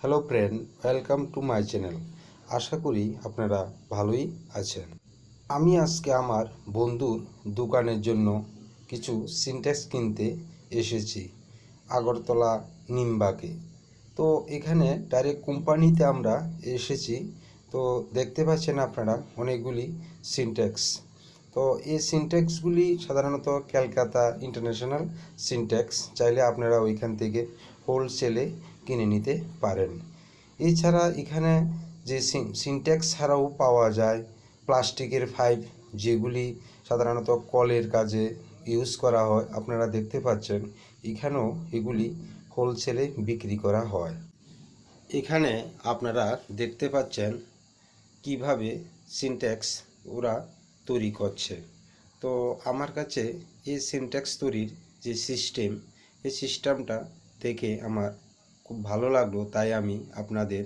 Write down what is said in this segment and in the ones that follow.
Hello friend welcome to my channel আশা করি আপনারা ভালোই আছেন। আমি আজকে আমার বন্ধুর দোকানের জন্য কিছু সিনট্যাক্স কিনতে এসেছি, আগরতলা নিমবাগে। তো এখানে ডাইরেক্ট কোম্পানিতে আমরা এসেছি। তো দেখতে পাচ্ছেন আপনারা অনেকগুলি সিনট্যাক্স তো এই সিনট্যাক্সগুলি সাধারণত ক্যালকাতা ইন্টারন্যাশনাল সিনট্যাক্স চাইলে আপনারা ওইখান থেকে হোলসেলে কিনে নিতে পারেন। এছাড়া এখানে যে সিনট্যাক্স ছাড়াও পাওয়া যায়, প্লাস্টিকের পাইপ যেগুলি সাধারণত কলের কাজে ইউজ করা হয়, আপনারা দেখতে পাচ্ছেন, এখানেও এগুলি হোলসেলে বিক্রি করা হয়। এখানে আপনারা দেখতে পাচ্ছেন কীভাবে সিনট্যাক্স ওরা তৈরি করছে। তো আমার কাছে এই সিনট্যাক্স তৈরির যে সিস্টেম এই সিস্টেমটা দেখে আমার খুব ভালো লাগল, তাই আমি আপনাদের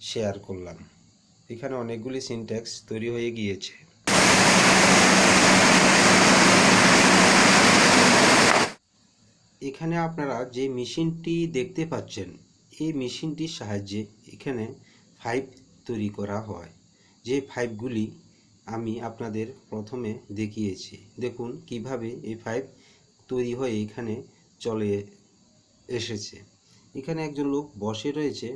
শেয়ার করলাম। এখানে অনেকগুলি সিনট্যাক্স তৈরি হয়ে গিয়েছে। এখানে আপনারা যে মেশিনটি দেখতে পাচ্ছেন, এই মেশিনটির সাহায্যে এখানে পাইপ তৈরি করা হয়। যে পাইপগুলি আমি আপনাদের প্রথমে দেখিয়েছি। দেখুন কীভাবে এই পাইপ তৈরি হয়ে এখানে চলে এসেছে। এখানে একজন লোক বসে রয়েছে।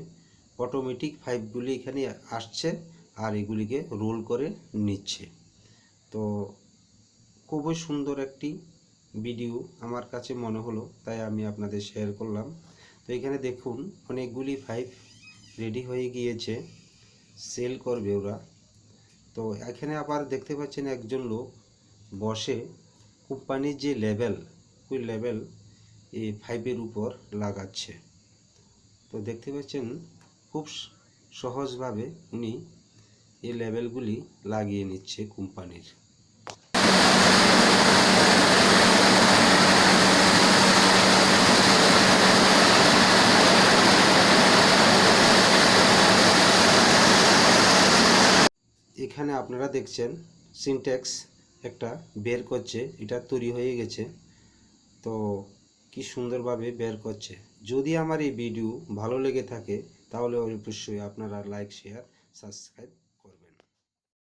অটোমেটিক পাইপগুলি এখানে আসছে আর এগুলিকে রোল করে নিচ্ছে। তো খুবই সুন্দর একটি ভিডিও আমার কাছে মনে হলো, তাই আমি আপনাদের শেয়ার করলাম। তো এখানে দেখুন, অনেকগুলি পাইপ রেডি হয়ে গিয়েছে সেল করবে ওরা। তো এখানে আবার দেখতে পাচ্ছেন একজন লোক বসে কোম্পানির যে লেভেল ওই লেভেল এই পাইপের উপর লাগাচ্ছে। তো দেখতে পাচ্ছেন, খুব সহজভাবে উনি এই লেভেলগুলি লাগিয়ে নিচ্ছে কোম্পানির। এখানে আপনারা দেখছেন সিনট্যাক্স একটা বের করছে, এটা তৈরি হয়ে গেছে। তো কি সুন্দরভাবে বের করছে। যদি আমার এই ভিডিও ভালো লেগে থাকে, তাহলে অবশ্যই আপনারা লাইক শেয়ার সাবস্ক্রাইব